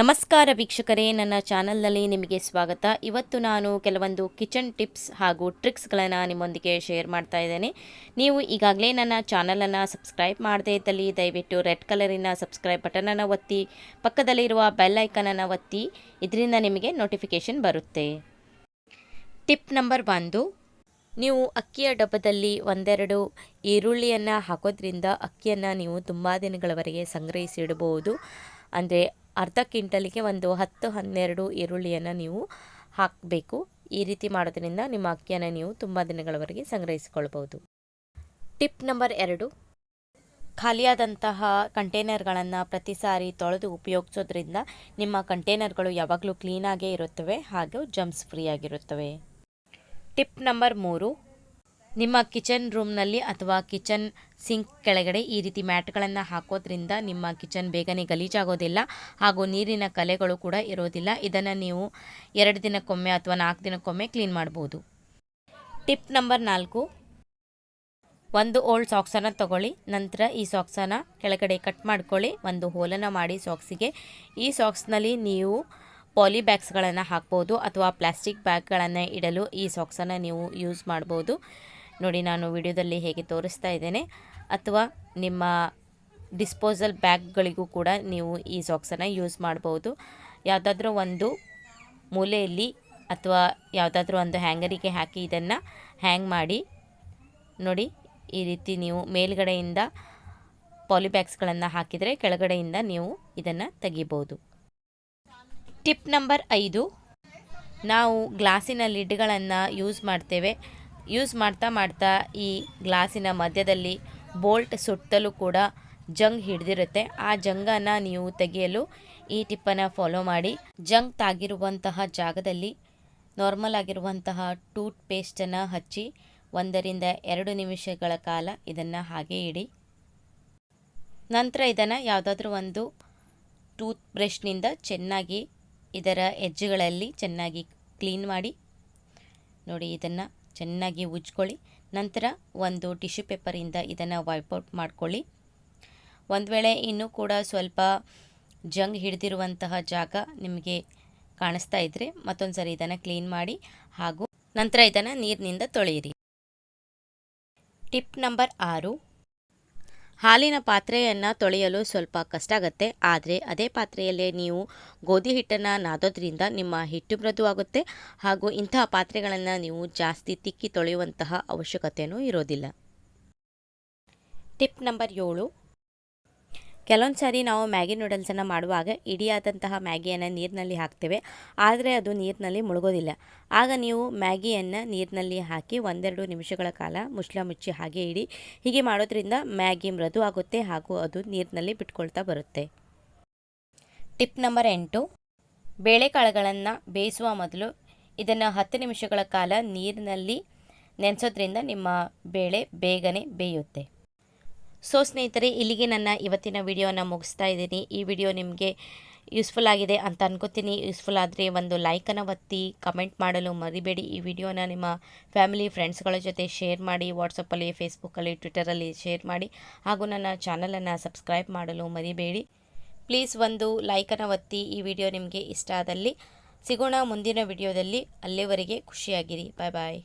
ನಮಸ್ಕಾರ ವೀಕ್ಷಕರೇ, ನನ್ನ ಚಾನಲ್ನಲ್ಲಿ ನಿಮಗೆ ಸ್ವಾಗತ. ಇವತ್ತು ನಾನು ಕೆಲವೊಂದು ಕಿಚನ್ ಟಿಪ್ಸ್ ಹಾಗೂ ಟ್ರಿಕ್ಸ್ಗಳನ್ನು ನಿಮ್ಮೊಂದಿಗೆ ಶೇರ್ ಮಾಡ್ತಾ ಇದ್ದೇನೆ. ನೀವು ಈಗಾಗಲೇ ನನ್ನ ಚಾನಲನ್ನು ಸಬ್ಸ್ಕ್ರೈಬ್ ಮಾಡದೇ ಇದ್ದಲ್ಲಿ ದಯವಿಟ್ಟು ರೆಡ್ ಕಲರಿನ ಸಬ್ಸ್ಕ್ರೈಬ್ ಬಟನನ್ನು ಒತ್ತಿ, ಪಕ್ಕದಲ್ಲಿರುವ ಬೆಲ್ ಐಕನನ್ನು ಒತ್ತಿ, ಇದರಿಂದ ನಿಮಗೆ ನೋಟಿಫಿಕೇಷನ್ ಬರುತ್ತೆ. ಟಿಪ್ ನಂಬರ್ ಒಂದು, ನೀವು ಅಕ್ಕಿಯ ಡಬ್ಬದಲ್ಲಿ ಒಂದೆರಡು ಈರುಳ್ಳಿಯನ್ನು ಹಾಕೋದ್ರಿಂದ ಅಕ್ಕಿಯನ್ನು ನೀವು ತುಂಬ ದಿನಗಳವರೆಗೆ ಸಂಗ್ರಹಿಸಿಡಬಹುದು ಅಂದರೆ ಅರ್ಧ ಕ್ವಿಂಟಲಿಗೆ ಒಂದು ಹತ್ತು ಹನ್ನೆರಡು ಈರುಳ್ಳಿಯನ್ನು ನೀವು ಹಾಕಬೇಕು. ಈ ರೀತಿ ಮಾಡೋದ್ರಿಂದ ನಿಮ್ಮ ಅಕ್ಕಿಯನ್ನು ನೀವು ತುಂಬ ದಿನಗಳವರೆಗೆ ಸಂಗ್ರಹಿಸಿಕೊಳ್ಬೋದು ಟಿಪ್ ನಂಬರ್ ಎರಡು. ಖಾಲಿಯಾದಂತಹ ಕಂಟೈನರ್ಗಳನ್ನು ಪ್ರತಿ ಸಾರಿ ತೊಳೆದು ಉಪಯೋಗಿಸೋದ್ರಿಂದ ನಿಮ್ಮ ಕಂಟೈನರ್ಗಳು ಯಾವಾಗಲೂ ಕ್ಲೀನಾಗೇ ಇರುತ್ತವೆ, ಹಾಗೂ ಜಮ್ಸ್ ಫ್ರೀ ಆಗಿರುತ್ತವೆ ಟಿಪ್ ನಂಬರ್ ಮೂರು. ನಿಮ್ಮ ಕಿಚನ್ ರೂಮ್ನಲ್ಲಿ ಅಥವಾ ಕಿಚನ್ ಸಿಂಕ್ ಕೆಳಗಡೆ ಈ ರೀತಿ ಮ್ಯಾಟ್ಗಳನ್ನು ಹಾಕೋದ್ರಿಂದ ನಿಮ್ಮ ಕಿಚನ್ ಬೇಗನೆ ಗಲೀಜಾಗೋದಿಲ್ಲ ಹಾಗೂ ನೀರಿನ ಕಲೆಗಳು ಕೂಡ ಇರೋದಿಲ್ಲ. ಇದನ್ನು ನೀವು ಎರಡು ದಿನಕ್ಕೊಮ್ಮೆ ಅಥವಾ ನಾಲ್ಕು ದಿನಕ್ಕೊಮ್ಮೆ ಕ್ಲೀನ್ ಮಾಡ್ಬೋದು. ಟಿಪ್ ನಂಬರ್ ನಾಲ್ಕು, ಒಂದು ಓಲ್ಡ್ ಸಾಕ್ಸನ್ನು ತಗೊಳ್ಳಿ, ನಂತರ ಈ ಸಾಕ್ಸನ್ನು ಕೆಳಗಡೆ ಕಟ್ ಮಾಡ್ಕೊಳ್ಳಿ, ಒಂದು ಹೋಲನ್ನು ಮಾಡಿ ಸಾಕ್ಸಿಗೆ. ಈ ಸಾಕ್ಸ್ನಲ್ಲಿ ನೀವು ಪಾಲಿ ಬ್ಯಾಗ್ಸ್ಗಳನ್ನು ಹಾಕ್ಬೋದು ಅಥವಾ ಪ್ಲಾಸ್ಟಿಕ್ ಬ್ಯಾಗ್ಗಳನ್ನು ಇಡಲು ಈ ಸಾಕ್ಸನ್ನು ನೀವು ಯೂಸ್ ಮಾಡ್ಬೋದು. ನೋಡಿ ನಾನು ವಿಡಿಯೋದಲ್ಲಿ ಹೇಗೆ ತೋರಿಸ್ತಾ ಇದ್ದೇನೆ. ಅಥವಾ ನಿಮ್ಮ ಡಿಸ್ಪೋಸಲ್ ಬ್ಯಾಗ್ಗಳಿಗೂ ಕೂಡ ನೀವು ಈ ಸಾಕ್ಸನ್ನು ಯೂಸ್ ಮಾಡ್ಬೋದು. ಯಾವುದಾದ್ರೂ ಒಂದು ಮೂಲೆಯಲ್ಲಿ ಅಥವಾ ಯಾವುದಾದ್ರೂ ಒಂದು ಹ್ಯಾಂಗರಿಗೆ ಹಾಕಿ ಇದನ್ನು ಹ್ಯಾಂಗ್ ಮಾಡಿ, ನೋಡಿ ಈ ರೀತಿ ನೀವು ಮೇಲ್ಗಡೆಯಿಂದ ಪಾಲಿಬ್ಯಾಗ್ಸ್ಗಳನ್ನು ಹಾಕಿದರೆ ಕೆಳಗಡೆಯಿಂದ ನೀವು ಇದನ್ನು ತೆಗಿಬೋದು. ಟಿಪ್ ನಂಬರ್ ಐದು, ನಾವು ಗ್ಲಾಸಿನ ಲಿಡ್ಗಳನ್ನು ಯೂಸ್ ಮಾಡ್ತೇವೆ. ಯೂಸ್ ಮಾಡ್ತಾ ಮಾಡ್ತಾ ಈ ಗ್ಲಾಸಿನ ಮಧ್ಯದಲ್ಲಿ ಬೋಲ್ಟ್ ಸುತ್ತಲೂ ಕೂಡ ಜಂಗ್ ಹಿಡಿದಿರುತ್ತೆ. ಆ ಜಂಗನ್ನು ನೀವು ತೆಗೆಯಲು ಈ ಟಿಪ್ಪನ್ನು ಫಾಲೋ ಮಾಡಿ. ಜಂಗ್ ತಾಗಿರುವಂತಹ ಜಾಗದಲ್ಲಿ ನಾರ್ಮಲ್ ಆಗಿರುವಂತಹ ಟೂತ್ ಪೇಸ್ಟನ್ನು ಹಚ್ಚಿ ಒಂದರಿಂದ ಎರಡು ನಿಮಿಷಗಳ ಕಾಲ ಇದನ್ನು ಹಾಗೆ ಇಡಿ. ನಂತರ ಇದನ್ನು ಯಾವುದಾದ್ರೂ ಒಂದು ಟೂತ್ ಬ್ರಷ್ನಿಂದ ಚೆನ್ನಾಗಿ ಇದರ ಎಜ್ಜುಗಳಲ್ಲಿ ಚೆನ್ನಾಗಿ ಕ್ಲೀನ್ ಮಾಡಿ. ನೋಡಿ ಇದನ್ನು ಚೆನ್ನಾಗಿ ಉಜ್ಕೊಳ್ಳಿ. ನಂತರ ಒಂದು ಟಿಶ್ಯೂ ಪೇಪರಿಂದ ಇದನ್ನು ವೈಪೌಟ್ ಮಾಡ್ಕೊಳ್ಳಿ. ಒಂದು ವೇಳೆ ಇನ್ನೂ ಕೂಡ ಸ್ವಲ್ಪ ಜಂಗ್ ಹಿಡಿದಿರುವಂತಹ ಜಾಗ ನಿಮಗೆ ಕಾಣಿಸ್ತಾ ಇದ್ದರೆ ಮತ್ತೊಂದು ಸರಿ ಇದನ್ನು ಕ್ಲೀನ್ ಮಾಡಿ ಹಾಗೂ ನಂತರ ಇದನ್ನು ನೀರಿನಿಂದ ತೊಳೆಯಿರಿ. ಟಿಪ್ ನಂಬರ್ ಆರು. ಹಾಲಿನ ಪಾತ್ರೆಯನ್ನು ತೊಳೆಯಲು ಸ್ವಲ್ಪ ಕಷ್ಟ ಆಗುತ್ತೆ, ಆದರೆ ಅದೇ ಪಾತ್ರೆಯಲ್ಲೇ ನೀವು ಗೋಧಿ ಹಿಟ್ಟನ್ನು ನಾದೋದ್ರಿಂದ ನಿಮ್ಮ ಹಿಟ್ಟು ಮೃದು ಆಗುತ್ತೆ. ಹಾಗೂ ಇಂತಹ ಪಾತ್ರೆಗಳನ್ನು ನೀವು ಜಾಸ್ತಿ ತಿಕ್ಕಿ ತೊಳೆಯುವಂತಹ ಅವಶ್ಯಕತೆಯೂ ಇರೋದಿಲ್ಲ. ಟಿಪ್ ನಂಬರ್ ಏಳು ಕೆಲವೊಂದು ಸಾರಿ ನಾವು ಮ್ಯಾಗಿ ನೂಡಲ್ಸನ್ನು ಮಾಡುವಾಗ ಇಡಿಯಾದಂತಹ ಮ್ಯಾಗಿಯನ್ನು ನೀರಿನಲ್ಲಿ ಹಾಕ್ತೇವೆ. ಆದರೆ ಅದು ನೀರಿನಲ್ಲಿ ಮುಳುಗೋದಿಲ್ಲ. ಆಗ ನೀವು ಮ್ಯಾಗಿಯನ್ನು ನೀರಿನಲ್ಲಿ ಹಾಕಿ ಒಂದೆರಡು ನಿಮಿಷಗಳ ಕಾಲ ಮುಚ್ಚಳ ಮುಚ್ಚಿ ಹಾಗೆ ಇಡಿ. ಹೀಗೆ ಮಾಡೋದ್ರಿಂದ ಮ್ಯಾಗಿ ಮೃದು ಆಗುತ್ತೆ ಹಾಗೂ ಅದು ನೀರಿನಲ್ಲಿ ಬಿಟ್ಕೊಳ್ತಾ ಬರುತ್ತೆ. ಟಿಪ್ ನಂಬರ್ ಎಂಟು. ಬೇಳೆಕಾಳುಗಳನ್ನು ಬೇಯಿಸುವ ಮೊದಲು ಇದನ್ನು ಹತ್ತು ನಿಮಿಷಗಳ ಕಾಲ ನೀರಿನಲ್ಲಿ ನೆನೆಸೋದ್ರಿಂದ ನಿಮ್ಮ ಬೇಳೆ ಬೇಗನೆ ಬೇಯುತ್ತೆ. ಸೊ ಸ್ನೇಹಿತರೆ, ಇಲ್ಲಿಗೆ ನನ್ನ ಇವತ್ತಿನ ವಿಡಿಯೋನ ಮುಗಿಸ್ತಾ ಇದ್ದೀನಿ. ಈ ವಿಡಿಯೋ ನಿಮಗೆ ಯೂಸ್ಫುಲ್ ಆಗಿದೆ ಅಂತ ಅನ್ಕೋತೀನಿ. ಯೂಸ್ಫುಲ್ ಆದರೆ ಒಂದು ಲೈಕನ್ನು ಒತ್ತಿ ಕಮೆಂಟ್ ಮಾಡಲು ಮರಿಬೇಡಿ. ಈ ವಿಡಿಯೋನ ನಿಮ್ಮ ಫ್ಯಾಮಿಲಿ ಫ್ರೆಂಡ್ಸ್ಗಳ ಜೊತೆ ಶೇರ್ ಮಾಡಿ ವಾಟ್ಸಪ್ಪಲ್ಲಿ ಫೇಸ್ಬುಕ್ಕಲ್ಲಿ ಟ್ವಿಟರಲ್ಲಿ ಶೇರ್ ಮಾಡಿ, ಹಾಗೂ ನನ್ನ ಚಾನಲನ್ನು ಸಬ್ಸ್ಕ್ರೈಬ್ ಮಾಡಲು ಮರಿಬೇಡಿ. ಪ್ಲೀಸ್ ಒಂದು ಲೈಕನ್ನು ಒತ್ತಿ, ಈ ವಿಡಿಯೋ ನಿಮಗೆ ಇಷ್ಟ ಆದಲ್ಲಿ ಸಿಗೋಣ ಮುಂದಿನ ವಿಡಿಯೋದಲ್ಲಿ. ಅಲ್ಲಿವರೆಗೆ ಖುಷಿಯಾಗಿರಿ. ಬಾಯ್ ಬಾಯ್